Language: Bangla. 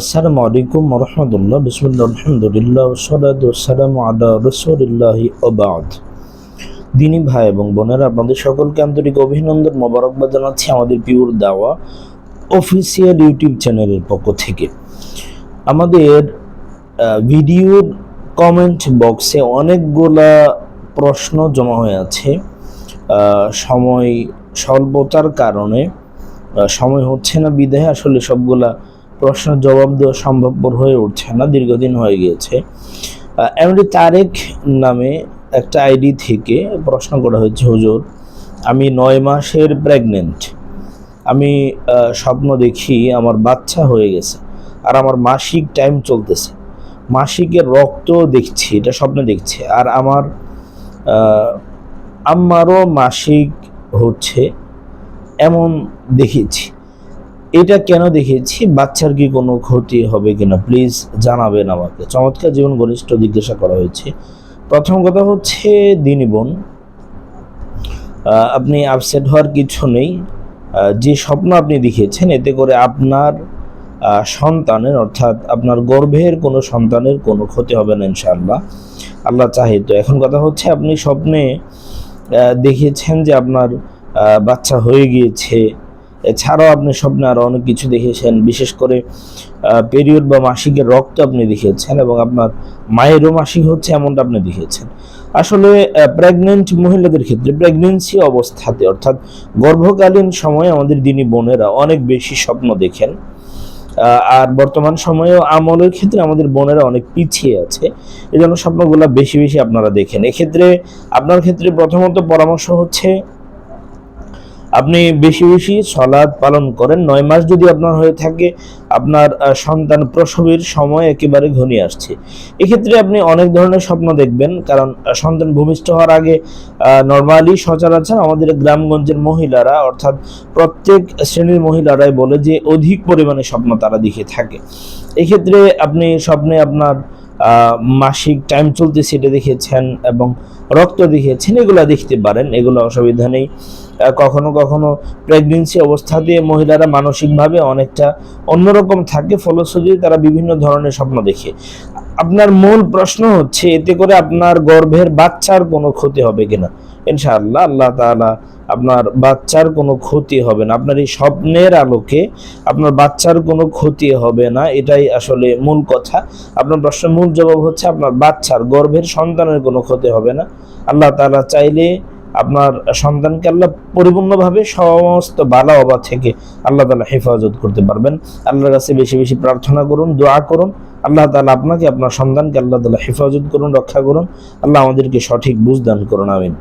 আসসালামু আলাইকুম রহমতুল্লাহ। বিসমুল্লাহ আলহামদুলিল্লাহ সালাম আলা রসুলিল্লাহি ওবাদ দিনী ভাই এবং বোনেরা, আপনাদের সকলকে আন্তরিক অভিনন্দন মোবারকবাদ জানাচ্ছি আমাদের পিওর দাওয়া অফিসিয়াল ইউটিউব চ্যানেলের পক্ষ থেকে। আমাদের ভিডিওর কমেন্ট বক্সে অনেকগুলা প্রশ্ন জমা হয়ে আছে। সময় স্বল্পতার কারণে সময় হচ্ছে না, বিদায়। আসলে সবগুলা প্রশ্নের জবাব দেওয়া সম্ভবপর হয়ে উঠছে না, দীর্ঘদিন হয়ে গিয়েছে। এমনি তারেক নামে একটা আইডি থেকে প্রশ্ন করা হয়েছে, হুজুর, আমি নয় মাসের প্রেগনেন্ট আমি স্বপ্ন দেখি আমার বাচ্চা হয়ে গেছে আর আমার মাসিক টাইম চলতেছে। মাসিকের রক্ত দেখছি, এটা স্বপ্নে দেখছি আর আমার আমারও মাসিক হচ্ছে এমন দেখেছি এটা কেন দেখিয়েছি? বাচ্চার কি কোনো ক্ষতি হবে কিনা? প্লিজ জানাবেন আমাকে। চমৎকার জীবন ঘনিষ্ঠ জিজ্ঞাসা করা হয়েছে। প্রথম কথা হচ্ছে দিনী বোন। আপনি আপসেট হওয়ার কিছু নেই। যে স্বপ্ন আপনি দেখিয়েছেন, এতে করে আপনার সন্তানের অর্থাৎ আপনার গর্ভের কোনো সন্তানের কোনো ক্ষতি হবে না, ইনশাআল্লাহ। আল্লাহ চাহে। তো এখন কথা হচ্ছে, আপনি স্বপ্নে দেখিয়েছেন যে আপনার বাচ্চা হয়ে গিয়েছে। এছাড়াও আপনি স্বপ্নে আরও অনেক কিছু দেখেছেন বিশেষ করে পেরিয়ড বা মাসিকের রক্ত আপনি দেখিয়েছেন এবং আপনার মায়েরও মাসিক হচ্ছে এমনটা আপনি দেখিয়েছেন। আসলে প্রেগনেন্ট মহিলাদের ক্ষেত্রে প্রেগনেন্সি অবস্থাতে অর্থাৎ গর্ভকালীন সময়ে আমাদের দিনী বোনেরা অনেক বেশি স্বপ্ন দেখেন। আর বর্তমান সময়েও আমলের ক্ষেত্রে আমাদের বোনেরা অনেক পিছিয়ে আছে। এই জন্য স্বপ্নগুলো বেশি বেশি আপনারা দেখেন। এক্ষেত্রে, আপনার ক্ষেত্রে প্রথমত পরামর্শ হচ্ছে আপনি বেশি বেশি সলাদ পালন করেন। নয় মাস যদি আপনার হয়ে থাকে, আপনার সন্তান প্রসবের সময় একেবারে ঘনিয়ে আসছে। এক্ষেত্রে আপনি অনেক ধরনের স্বপ্ন দেখবেন, কারণ সন্তান ভূমিষ্ঠ হওয়ার আগে নর্মালি সচরাচর আমাদের গ্রামগঞ্জের মহিলারা, অর্থাৎ প্রত্যেক শ্রেণির মহিলারাই বলে যে, অধিক পরিমাণে স্বপ্ন তারা দেখে থাকে। এক্ষেত্রে আপনি স্বপ্নে আপনার মাসিক টাইম চলতে সেটা দেখেছেন এবং রক্ত দেখিয়েছেন, এগুলো দেখতে পারেন, এগুলো অসুবিধা নেই। কখনো কখনো প্রেগনেন্সি অবস্থাতে মহিলারা মানসিকভাবে অনেকটা অন্যরকম থাকে ফলশ্রুতি তারা বিভিন্ন ধরনের স্বপ্ন দেখে। আপনার মূল প্রশ্ন হচ্ছে, এতে করে আপনার গর্ভের বাচ্চার কোনো ক্ষতি হবে কিনা? ইনশাআল্লাহ, আল্লাহ তাআলা আপনার বাচ্চার কোনো ক্ষতি হবে না। আপনার এই স্বপ্নের আলোকে আপনার বাচ্চার কোনো ক্ষতি হবে না, এটাই আসলে মূল কথা। আপনার প্রশ্নের মূল জবাব হচ্ছে আপনার বাচ্চার, গর্ভের সন্তানের কোনো ক্ষতি হবে না। আল্লাহ তাআলা চাইলে আপনার সন্তানকে আল্লাহ পরিপূর্ণভাবে সমস্ত বালা অবা থেকে আল্লাহ তালা হেফাজত করতে পারবেন। আল্লাহর কাছে বেশি বেশি প্রার্থনা করুন, দোয়া করুন। আল্লাহ তালা আপনাকে, আপনার সন্তানকে আল্লাহ তাআলা হেফাজত করুন, রক্ষা করুন। আল্লাহ আমাদেরকে সঠিক বুঝদান করুন, আমিন।